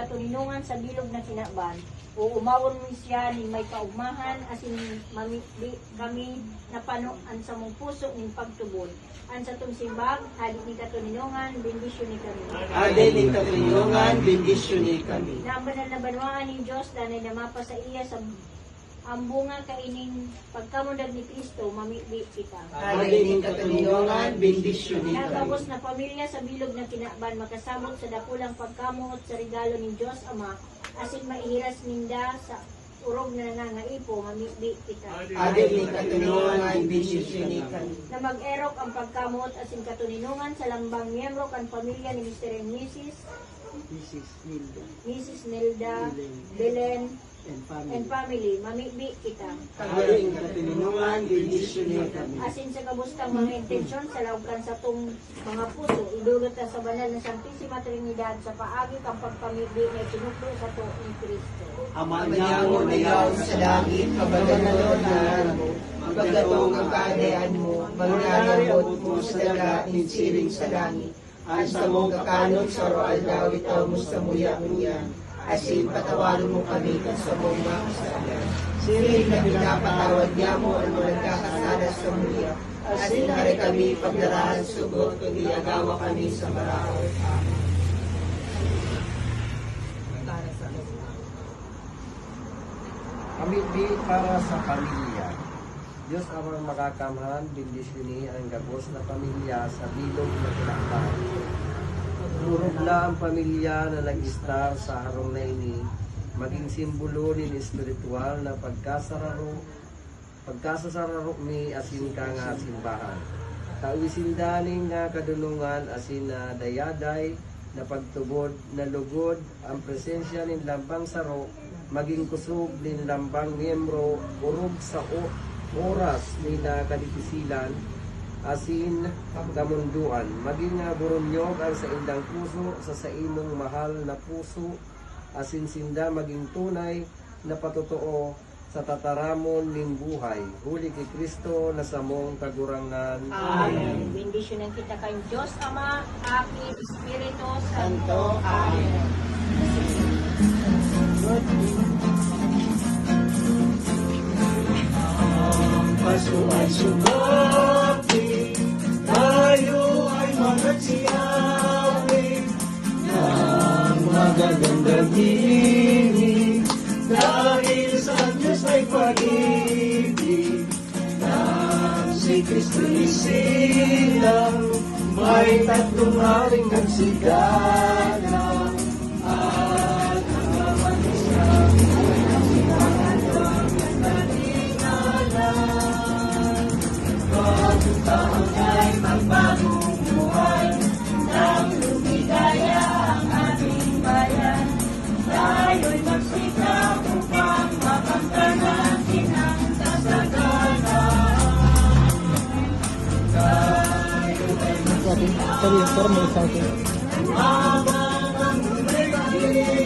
katuninungan sa bilog na kinaban. O umawon mo siya ni may kaugmahan asin mami, di, kami napanuan sa mong puso ning pagtubod. An sa tong simbag, hadi ni katuninungan, bendisyon ni kami. Ade ni katulungan, bendisyon ni kami. Na ang banal na banwaan ni Diyos, danay namapa sa iya sa ang bunga kaining pagkamundag ni Kristo, mamili kita. Ni katulungan, bendisyon ni. Natapos na pamilya sa bilog na kinaban makasamot sa dakulang pagkamot sa regalo ng Diyos Ama asin maihiras ninda sa urog na nangangaipo mamili kita. Ni katulungan, bendisyon ni. Na mag-erok ang pagkamot asin katuninungan sa lambang miyembro kan pamilya ni Mr. and Mrs. Mrs. Nilda Mrs. Nelda Belen and and family mamili kita. Ade ni katulungan, bendisyon ni kami. Asin sa kabustang mga intensyon sa laukan sa tung mga puso, idulot na sa banal na Santisima Trinidad sa paagi kang pagpamili na tinuklo sa to ni Kristo. Ama niya mo na yaw sa langit, kabaganalan mo, magagatong ang kaadaan mo, mangyayabot mo sa daga, insiring sa langit. Ang sa mong kakanot sa roal daw itaw mo sa muya-muya, asin patawarin mo kami kung sa mong mga kasalanan. Siring na pinapatawad niya mo ang mga nagkakasala sa muya, asin hari kami pagdarahan sugot kung iagawa kami sa marahol. Pamilya para sa pamilya. Diyos amang makakamhan, bindisyon ang gabos na pamilya sa bilog na tinakpan. Turog na ang pamilya na nag-star sa harong na ini, maging simbolo ni espiritual na pagkasararo, pagkasasararo ni asin ka nga simbahan. Kawisindaning nga kadulungan asin na dayaday na pagtubod na lugod ang presensya ng lambang saro maging kusog ng lambang miyembro urog sa oras ni na kadipisilan asin kamunduan maging nga burunyog ang sa indang puso sa sa imong mahal na puso asin sinda maging tunay na patotoo sa tataramon ning buhay huli kay Kristo na samong kagurangan Amen. Bendisyonan kita kay Diyos Ama, Api, Espiritu Santo. Amen. Pasuan sumati, magsiyawi ng magagandang himig dahil sa Diyos ay pag-ibig. Na si Kristo isilang may tatlong haring nagsigala shopping. Sorry, sorry, shopping.